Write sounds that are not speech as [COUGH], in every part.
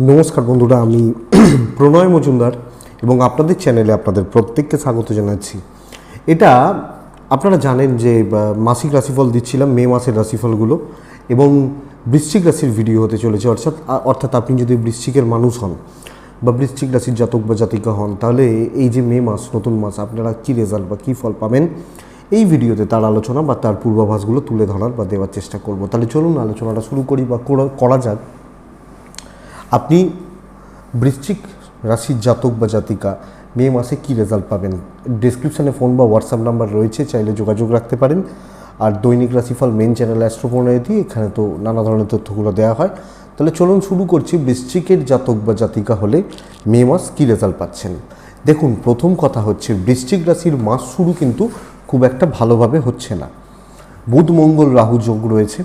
নমস্কার বন্ধুরা, আমি [CLEARS THROAT] প্রণয় মজুমদার এবং আপনাদের চ্যানেলে আপনাদের প্রত্যেককে স্বাগত জানাচ্ছি। এটা আপনারা জানেন যে মাসিক রাশিফল দিচ্ছিলাম, মে মাসের রাশিফলগুলো এবং বৃশ্চিক রাশির ভিডিও হতে চলেছে। অর্থাৎ অর্থাৎ আপনি যদি বৃশ্চিকের মানুষ হন বা বৃশ্চিক রাশির জাতক বা জাতিকা হন, তাহলে এই যে মে মাস, নতুন মাস, আপনারা কী রেজাল্ট বা কী ফল পাবেন এই ভিডিওতে তার আলোচনা বা তার পূর্বাভাসগুলো তুলে ধরার বা দেওয়ার চেষ্টা করব। তাহলে চলুন আলোচনাটা শুরু করি বা করা- যাক। আপনি বৃশ্চিক রাশির জাতক বা জাতিকা, মে মাসে কী রেজাল্ট পাবেন? ডিসক্রিপশানে ফোন বা হোয়াটসঅ্যাপ নাম্বার রয়েছে, চাইলে যোগাযোগ রাখতে পারেন। আর দৈনিক রাশিফল মেন চ্যানেল অ্যাস্ট্রোপোনাইতি এখানে তো নানা ধরনের তথ্যগুলো দেওয়া হয়। তাহলে চলুন শুরু করছি বৃশ্চিকের জাতক বা জাতিকা হলে মে মাস কী রেজাল্ট পাচ্ছেন? দেখুন, প্রথম কথা হচ্ছে বৃশ্চিক রাশির মাস শুরু কিন্তু খুব একটা ভালোভাবে হচ্ছে না। বুধ, মঙ্গল, রাহু যোগ রয়েছে।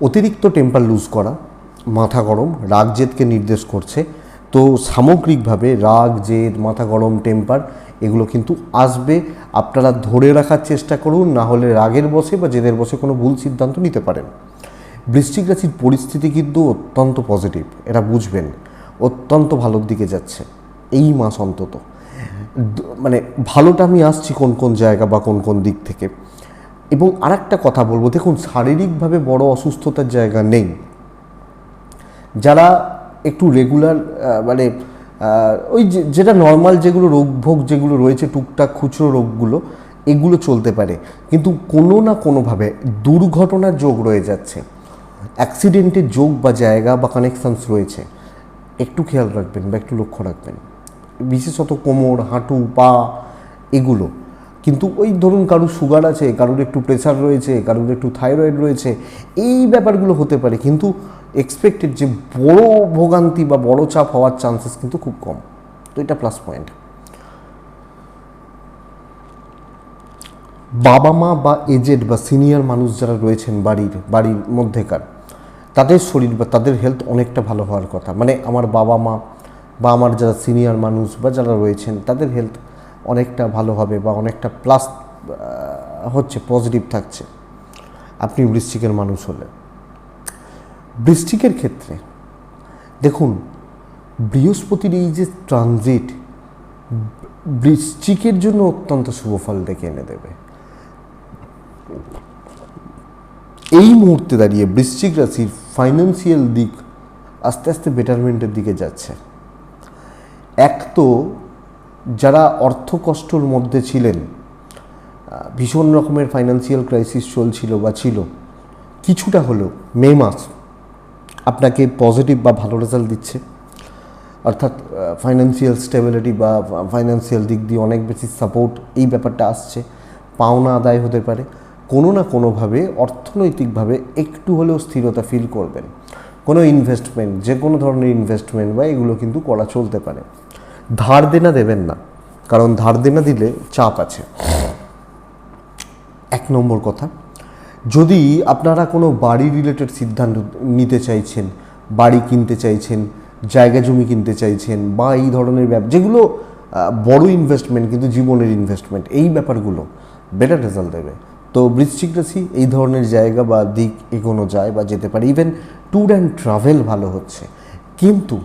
অতিরিক্ত টেম্পার লুজ করা মাথা গরম, রাগ জেদকে নির্দেশ করছে। তো সামগ্রিকভাবে রাগ, জেদ, মাথা গরম টেম্পার এগুলো কিন্তু আসবে। আপনারা ধরে রাখার চেষ্টা করুন, না হলে রাগের বসে বা জেদের বসে কোনো ভুল সিদ্ধান্ত নিতে পারেন। বৃশ্চিক রাশির পরিস্থিতি কিন্তু অত্যন্ত পজিটিভ এটা বুঝবেন। অত্যন্ত ভালোর দিকে যাচ্ছে, এই মাস অন্তত। মানে ভালোটা আমি আসছি কোন কোন জায়গা বা কোন কোন দিক থেকে। এবং আরেকটা কথা বলব, দেখুন শারীরিকভাবে বড় অসুস্থতার জায়গা নেই। যারা একটু রেগুলার মানে ওই যেটা নর্মাল যেগুলো রোগ ভোগ যেগুলো রয়েছে, টুকটাক খুচরো রোগগুলো, এগুলো চলতে পারে। কিন্তু কোনো না কোনোভাবে দুর্ঘটনার যোগ রয়ে যাচ্ছে। অ্যাক্সিডেন্টের যোগ বা জায়গা বা কানেকশানস রয়েছে। একটু খেয়াল রাখবেন বা একটু লক্ষ্য রাখবেন। বিশেষত কোমর, হাঁটু, পা, এগুলো। কিন্তু ওই ধরুন কারুর সুগার আছে, কারুর একটু প্রেশার রয়েছে, কারুর একটু থাইরয়েড রয়েছে, এই ব্যাপারগুলো হতে পারে। কিন্তু এক্সপেক্টেড যে বড় ভোগান্তি বা বড় চাপ হওয়ার চান্সেস কিন্তু খুব কম। তো এটা প্লাস পয়েন্ট বাবা মা বা এজেড বা সিনিয়র মানুষ যারা রয়েছেন বাড়ির বাড়ির মধ্যেকার, তাদের শরীর বা তাদের হেলথ অনেকটা ভালো হওয়ার কথা। মানে আমার বাবা মা বা আমার যারা সিনিয়র মানুষ বা যারা রয়েছেন, তাদের হেলথ অনেকটা ভালো হবে বা অনেকটা প্লাস হচ্ছে পজিটিভ থাকছে। আপনি বৃশ্চিকের মানুষ হলে। বৃশ্চিকের ক্ষেত্রে, দেখুন, বৃহস্পতির এই যে ট্রানজিট বৃশ্চিকের জন্য অত্যন্ত শুভ ফল ডেকে এনে দেবে। এই মুহূর্তে দাঁড়িয়ে বৃশ্চিক রাশির ফাইন্যান্সিয়াল দিক আস্তে আস্তে বেটারমেন্টের দিকে যাচ্ছে। এক তো, যারা অর্থ কষ্টর মধ্যে ছিলেন ভীষণ রকমের ফাইন্যান্সিয়াল ক্রাইসিস চলছিল বা ছিল, কিছুটা হলেও মে মাস আপনাকে পজিটিভ বা ভালো রেজাল্ট দিচ্ছে। অর্থাৎ ফাইন্যান্সিয়াল স্টেবিলিটি বা ফাইন্যান্সিয়াল দিক দিয়ে অনেক বেশি সাপোর্ট এই ব্যাপারটা আসছে। পাওনা আদায় হতে পারে। কোনো না কোনোভাবে অর্থনৈতিকভাবে একটু হলেও স্থিরতা ফিল করবেন। কোনো ইনভেস্টমেন্ট যে কোনো ধরনের ইনভেস্টমেন্ট বা এগুলো কিন্তু করা চলতে পারে। ধার দেনা দেবেন না। কারণ ধার দেনা দিলে চাপ আছে। এক নম্বর কথা। যদি আপনারা কোনো বাড়ি রিলেটেড সিদ্ধান্ত নিতে চাইছেন, বাড়ি কিনতে চাইছেন, জায়গা জমি কিনতে চাইছেন বা এই ধরনের ব্যাপার যেগুলো বড় ইনভেস্টমেন্ট কিন্তু জীবনের ইনভেস্টমেন্ট এই ব্যাপারগুলো বেটার রেজাল্ট দেবে। তো বৃশ্চিক রাশি এই ধরনের জায়গা বা দিক এগোনো যায় বা যেতে পারে। ইভেন ট্যুর অ্যান্ড ট্রাভেল ভালো হচ্ছে। কিন্তু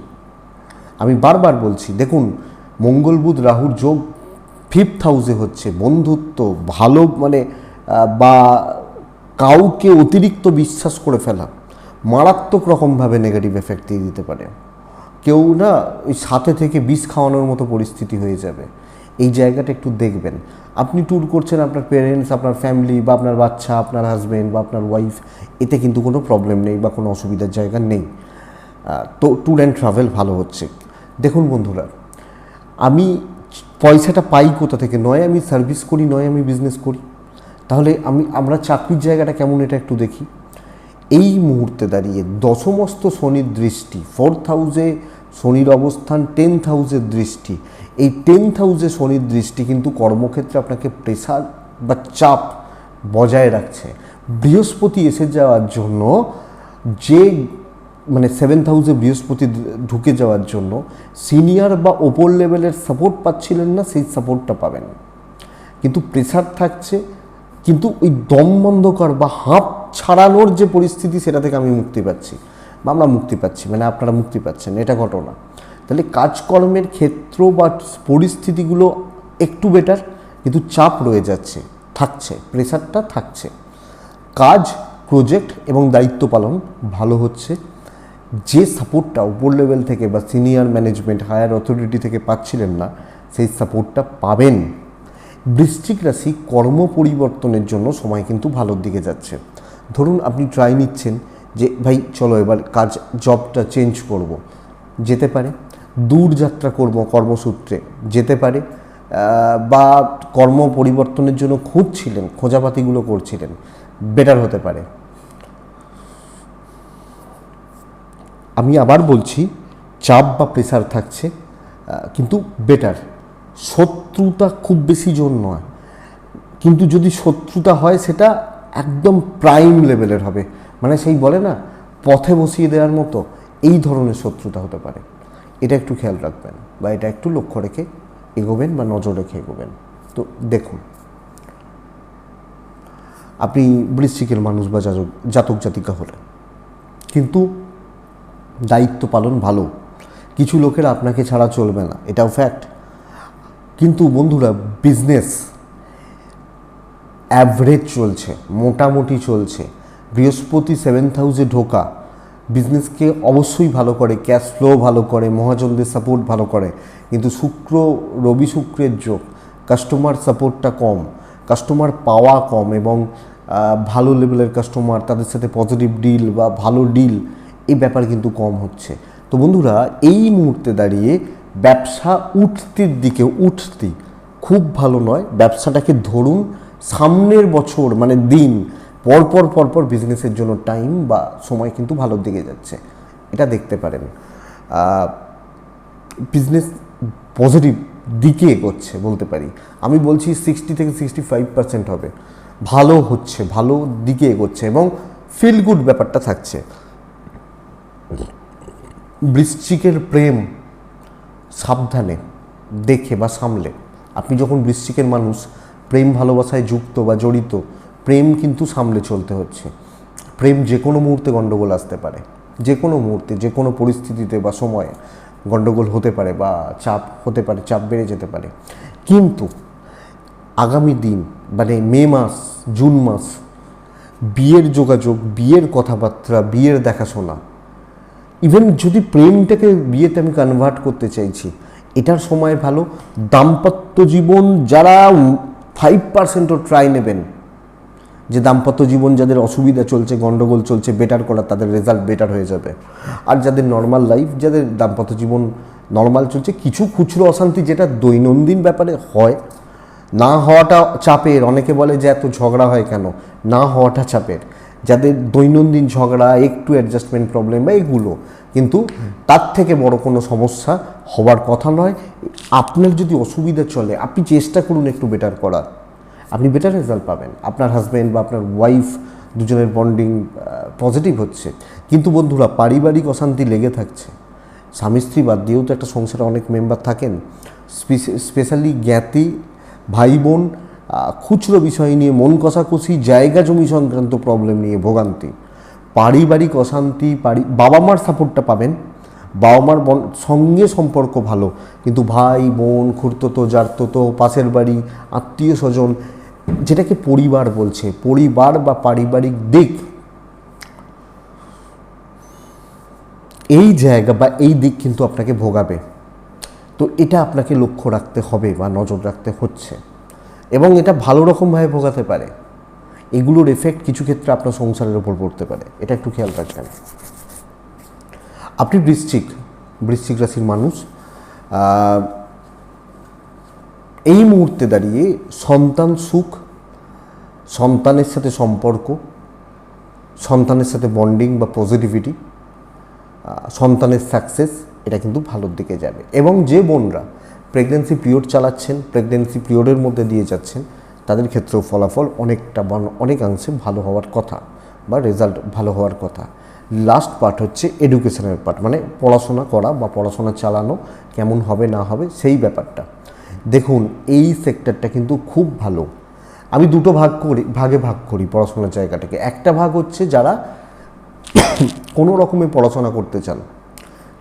আমি বারবার বলছি, দেখুন, মঙ্গল, বুধ, রাহুর যোগ ফিফথ হাউসে হচ্ছে। বন্ধুত্ব, ভালো মানে বা কাউকে অতিরিক্ত বিশ্বাস করে ফেলা মারাত্মক রকমভাবে নেগেটিভ এফেক্ট দিয়ে দিতে পারে। কেউ না ওই সাথে থেকে বিষ খাওয়ানোর মতো পরিস্থিতি হয়ে যাবে। এই জায়গাটা একটু দেখবেন। আপনি ট্যুর করছেন আপনার পেরেন্টস আপনার ফ্যামিলি বা আপনার বাচ্চা, আপনার হাজব্যান্ড বা আপনার ওয়াইফ এতে কিন্তু কোনো প্রবলেম নেই বা কোনো অসুবিধার জায়গা নেই। তো ট্যুর অ্যান্ড ট্রাভেল ভালো হচ্ছে। দেখুন বন্ধুরা, আমি পয়সাটা পাই কোথা থেকে? নয় আমি সার্ভিস করি, নয় আমি বিজনেস করি। তাহলে আমি, আমরা চাকরির জায়গাটা কেমন এটা একটু দেখি। এই মুহূর্তে দাঁড়িয়ে দশমস্ত শনির দৃষ্টি ফোর্থ হাউসে শনির অবস্থান টেন্থ হাউসের দৃষ্টি, এই টেন্থ হাউসে শনির দৃষ্টি কিন্তু কর্মক্ষেত্রে আপনাকে প্রেশার বা চাপ বজায় রাখছে। বৃহস্পতি এসে যাওয়ার জন্য, যে মানে সেভেন্থ হাউসে বৃহস্পতি ঢুকে যাওয়ার জন্য সিনিয়র বা ওপর লেভেলের সাপোর্ট পাচ্ছিলেন না, সেই সাপোর্টটা পাবেন। কিন্তু প্রেশার থাকছে কিন্তু ওই দম বন্ধ কর বা হাঁপ ছাড়ানোর যে পরিস্থিতি, সেটা থেকে আমি মুক্তি পাচ্ছি। বা আমরা মুক্তি পাচ্ছি মানে আপনারা মুক্তি পাচ্ছেন, এটা ঘটনা। তাহলে কাজকর্মের ক্ষেত্র বা পরিস্থিতিগুলো একটু বেটার কিন্তু চাপ রয়ে যাচ্ছে, থাকছে প্রেশারটা থাকছে। কাজ প্রজেক্ট এবং দায়িত্ব পালন ভালো হচ্ছে। যে সাপোর্টটা উপর লেভেল থেকে বা সিনিয়র ম্যানেজমেন্ট হায়ার অথরিটি থেকে পাচ্ছিলেন না, সেই সাপোর্টটা পাবেন। বৃশ্চিক রাশি কর্ম পরিবর্তনের জন্য সময় কিন্তু ভালোর দিকে যাচ্ছে। ধরুন আপনি ট্রাই নিচ্ছেন যে, ভাই, চলো এবার কাজ জবটা চেঞ্জ করব। যেতে পারে। দূর যাত্রা করব কর্মসূত্রে, যেতে পারে। বা কর্ম পরিবর্তনের জন্য খুঁজছিলেন, খোঁজাপাতিগুলো করছিলেন বেটার হতে পারে। আমি আবার বলছি, চাপ বা প্রেসার থাকছে কিন্তু বেটার শত্রুতা খুব বেশি জোর নয়। কিন্তু যদি শত্রুতা হয়, সেটা একদম প্রাইম লেভেলের হবে। মানে সেই বলে না, পথে বসিয়ে দেওয়ার মতো এই ধরনের শত্রুতা হতে পারে। এটা একটু খেয়াল রাখবেন বা এটা একটু লক্ষ্য রেখে এগোবেন বা নজর রেখে এগোবেন। তো দেখুন, আপনি বৃশ্চিকের মানুষ বা জাতক জাতক জাতিকা হলেন। কিন্তু দায়িত্ব পালন ভালো। কিছু লোকের আপনাকে ছাড়া চলবে না। এটাও ফ্যাক্ট কিন্তু বন্ধুরা বিজনেস অ্যাভারেজ চলছে, মোটামুটি চলছে। বৃহস্পতি সেভেন্থ হাউসে ঢোকা। বিজনেসকে অবশ্যই ভালো করে ক্যাশ ফ্লো ভালো করে, মহাজনদের সাপোর্ট ভালো করে। কিন্তু শুক্র, রবি শুক্রের যোগ কাস্টমার সাপোর্টটা কম কাস্টমার পাওয়া কম এবং ভালো লেভেলের কাস্টমার তাদের সাথে পজিটিভ ডিল বা ভালো ডিল এই ব্যাপার কিন্তু কম হচ্ছে। তো বন্ধুরা, এই মুহূর্তে দাঁড়িয়ে ব্যবসা উঠতির দিকে উঠতি। খুব ভালো নয়, ব্যবসাটাকে ধরুন সামনের বছর মানে দিন, পরপর পরপর বিজনেসের জন্য টাইম বা সময় কিন্তু ভালোর দিকে যাচ্ছে। এটা দেখতে পারেন। বিজনেস পজিটিভ দিকে এগোচ্ছে বলতে পারি। আমি বলছি সিক্সটি থেকে সিক্সটি ফাইভ পার্সেন্ট হবে। ভালো হচ্ছে, ভালো দিকে এগোচ্ছে এবং ফিল গুড ব্যাপারটা থাকছে। বৃশ্চিকের প্রেম সাবধানে দেখে বা সামলে। আপনি যখন বৃশ্চিকের মানুষ, প্রেম ভালোবাসায় যুক্ত বা জড়িত, প্রেম কিন্তু সামলে চলতে হচ্ছে। প্রেম যে কোনো মুহূর্তে গণ্ডগোল আসতে পারে। যে কোনো মুহূর্তে, যে কোনো পরিস্থিতিতে বা সময়ে গণ্ডগোল হতে পারে বা চাপ হতে পারে, চাপ বেড়ে যেতে পারে। কিন্তু আগামী দিন মানে মে মাস, জুন মাস, বিয়ের যোগাযোগ, বিয়ের কথাবার্তা, বিয়ের দেখাশোনা ইভেন যদি প্রেমটাকে বিয়েতে আমি কনভার্ট করতে চাইছি, এটার সময় ভালো। দাম্পত্য জীবন যারা ফাইভ পার্সেন্টও ট্রাই নেবেন, যে দাম্পত্য জীবন যাদের অসুবিধা চলছে, গন্ডগোল চলছে বেটার করা তাদের রেজাল্ট বেটার হয়ে যাবে। আর যাদের নর্মাল লাইফ যাদের দাম্পত্য জীবন নর্মাল চলছে, কিছু খুচরো অশান্তি যেটা দৈনন্দিন ব্যাপারে হয়, না হওয়াটা চাপের। অনেকে বলে যে এত ঝগড়া হয় কেন? না হওয়াটা চাপের। যাদের দৈনন্দিন ঝগড়া, একটু অ্যাডজাস্টমেন্ট প্রবলেম বা এগুলো। কিন্তু তার থেকে বড় কোনো সমস্যা হওয়ার কথা নয়। আপনার যদি অসুবিধা চলে, আপনি চেষ্টা করুন একটু বেটার করার। আপনি বেটার রেজাল্ট পাবেন। আপনার হাজব্যান্ড বা আপনার ওয়াইফ দুজনের বন্ডিং পজিটিভ হচ্ছে। কিন্তু বন্ধুরা, পারিবারিক অশান্তি লেগে থাকছে। স্বামী স্ত্রী বাদ দিয়েও তো একটা সংসারে অনেক মেম্বার থাকেন। স্পেশালি জ্ঞাতি ভাই বোন খুচরো বিষয় নিয়ে মন কষাকষি, জায়গা জমি সংক্রান্ত প্রবলেম নিয়ে ভোগান্তি। পারিবারিক অশান্তি, পারি বাবা মার সাপোর্টটা পাবেন। বাবা মার সঙ্গে সম্পর্ক ভালো। কিন্তু ভাই, বোন খুঁড়তো জারতো পাশের বাড়ি, আত্মীয় স্বজন, যেটাকে পরিবার বলছে, পরিবার বা পারিবারিক দিক। এই জায়গা বা এই দিক কিন্তু আপনাকে ভোগাবে। তো এটা আপনাকে লক্ষ্য রাখতে হবে বা নজর রাখতে হচ্ছে। এবং এটা ভালো রকমভাবে ভোগাতে পারে। এগুলোর এফেক্ট কিছু ক্ষেত্রে আপনার সংসারের উপর পড়তে পারে। এটা একটু খেয়াল রাখবেন। আপনি বৃশ্চিক বৃশ্চিক রাশির মানুষ। এই মুহূর্তে দাঁড়িয়ে সন্তান সুখ, সন্তানের সাথে সম্পর্ক, সন্তানের সাথে বন্ডিং বা পজিটিভিটি সন্তানের সাকসেস এটা কিন্তু ভালোর দিকে যাবে। এবং যে বোনরা প্রেগনেন্সি পিরিয়ড চালাচ্ছেন প্রেগনেন্সি পিরিয়ডের মধ্যে দিয়ে যাচ্ছেন, তাদের ক্ষেত্রেও ফলাফল অনেকটা অনেকাংশে ভালো হওয়ার কথা বা রেজাল্ট ভালো হওয়ার কথা। লাস্ট পার্ট হচ্ছে এডুকেশনের পার্ট মানে পড়াশোনা করা বা পড়াশোনা চালানো, কেমন হবে না হবে সেই ব্যাপারটা। দেখুন, এই সেক্টরটা কিন্তু খুব ভালো। আমি দুটো ভাগ করি, ভাগে ভাগ করি পড়াশোনার জায়গাটাকে। একটা ভাগ হচ্ছে যারা কোনো রকমে পড়াশোনা করতে চান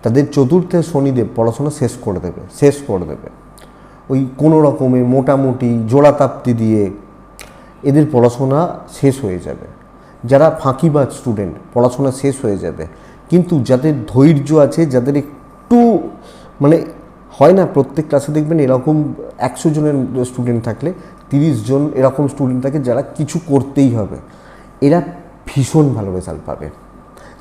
তাদের চতুর্থে শনিদেব পড়াশোনা শেষ করে দেবে, শেষ করে দেবে। ওই কোনো রকমে মোটামুটি জোড়াতাপ্তি দিয়ে এদের পড়াশোনা শেষ হয়ে যাবে। যারা ফাঁকিবাজ স্টুডেন্ট পড়াশোনা শেষ হয়ে যাবে। কিন্তু যাদের ধৈর্য আছে, যাদের একটু মানে হয় না, প্রত্যেক ক্লাসে দেখবেন এরকম একশো জনের স্টুডেন্ট থাকলে, তিরিশ জন এরকম স্টুডেন্ট থাকে যারা কিছু করতেই হবে। এরা ভীষণ ভালো রেজাল্ট পাবে।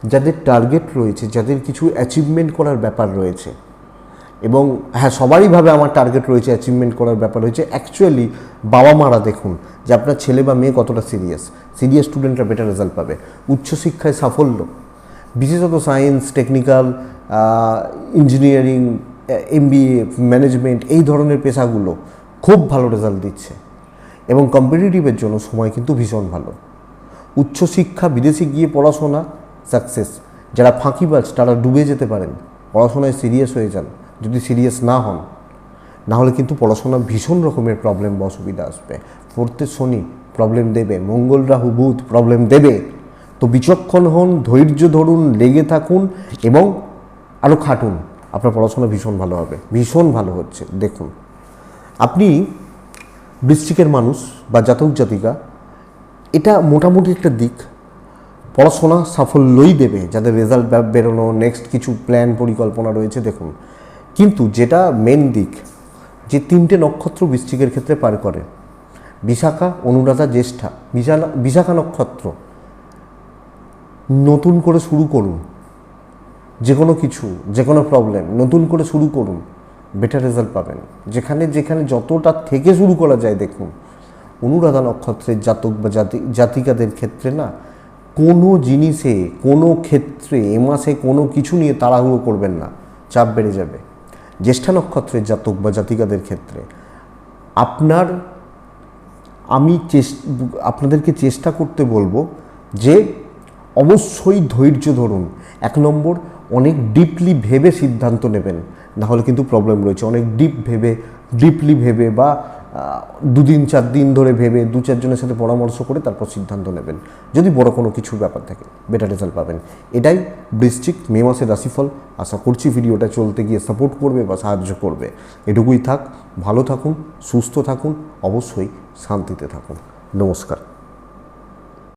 যাদের টার্গেট রয়েছে, যাদের কিছু অ্যাচিভমেন্ট করার ব্যাপার রয়েছে। এবং হ্যাঁ সবারই ভাবে আমার টার্গেট রয়েছে অ্যাচিভমেন্ট করার ব্যাপার রয়েছে। অ্যাকচুয়ালি বাবা মারা দেখুন যে আপনার ছেলে বা মেয়ে কতটা সিরিয়াস সিরিয়াস স্টুডেন্টরা বেটার রেজাল্ট পাবে। উচ্চশিক্ষায় সাফল্য। বিশেষত science technical engineering MBA management এই ধরনের পেশাগুলো খুব ভালো রেজাল্ট দিচ্ছে। এবং কম্পিটিটিভের জন্য সময় কিন্তু ভীষণ ভালো। উচ্চশিক্ষা, বিদেশে গিয়ে পড়াশোনা সাকসেস। যারা ফাঁকিবাজ তারা ডুবে যেতে পারেন। পড়াশোনায় সিরিয়াস হয়ে যান, যদি সিরিয়াস না হন। না হলে কিন্তু পড়াশোনা ভীষণ রকমের প্রবলেম বা অসুবিধা আসবে। ফোর্থে শনি প্রবলেম দেবে। মঙ্গল রাহু, বুধ প্রবলেম দেবে। তো বিচক্ষণ হন, ধৈর্য ধরুন, লেগে থাকুন এবং আরও খাটুন। আপনার পড়াশোনা ভীষণ ভালো হবে। ভীষণ ভালো হচ্ছে। দেখুন, আপনি বৃশ্চিকের মানুষ বা জাতক জাতিকা, এটা মোটামুটি একটা দিক। পড়াশোনা সাফল্যই দেবে, যাদের রেজাল্ট বেরোনো নেক্সট কিছু প্ল্যান পরিকল্পনা রয়েছে, দেখুন। কিন্তু যেটা মেন দিক, যে তিনটে নক্ষত্র বৃশ্চিকের ক্ষেত্রে পার করে, বিশাখা, অনুরাধা, জ্যেষ্ঠা বিশাখা নক্ষত্র। নতুন করে শুরু করুন। যে কোনো কিছু যে কোনো প্রবলেম নতুন করে শুরু করুন। বেটার রেজাল্ট পাবেন। যেখানে যেখানে যতটা থেকে শুরু করা যায়, দেখুন। অনুরাধা নক্ষত্রের জাতক বা জাতি, জাতিকাদের ক্ষেত্রে না কোনো জিনিসে, কোনো ক্ষেত্রে, এ মাসে কোনো কিছু নিয়ে তাড়াহুড়ো করবেন না। চাপ বেড়ে যাবে। জ্যেষ্ঠা নক্ষত্রের জাতক বা জাতিকাদের ক্ষেত্রে। আপনার, আমি চেস আপনাদেরকে চেষ্টা করতে বলব যে, অবশ্যই ধৈর্য ধরুন। এক নম্বর, অনেক ডিপলি ভেবে সিদ্ধান্ত নেবেন। না হলে কিন্তু প্রবলেম রয়েছে। অনেক ডিপ ভেবে, ডিপলি ভেবে বা দুদিন চার দিন ধরে ভেবে দু চারজনের সাথে পরামর্শ করে তারপর সিদ্ধান্ত নেবেন। যদি বড় কোনো কিছু ব্যাপার থাকে বেটার রেজাল্ট পাবেন। এটাই বৃশ্চিক মে মাসের রাশিফল। আশা করছি ভিডিওটা চলতে গিয়ে সাপোর্ট করবে বা সাহায্য করবে। এটুকুই থাক, ভালো থাকুন, সুস্থ থাকুন, অবশ্যই শান্তিতে থাকুন। নমস্কার।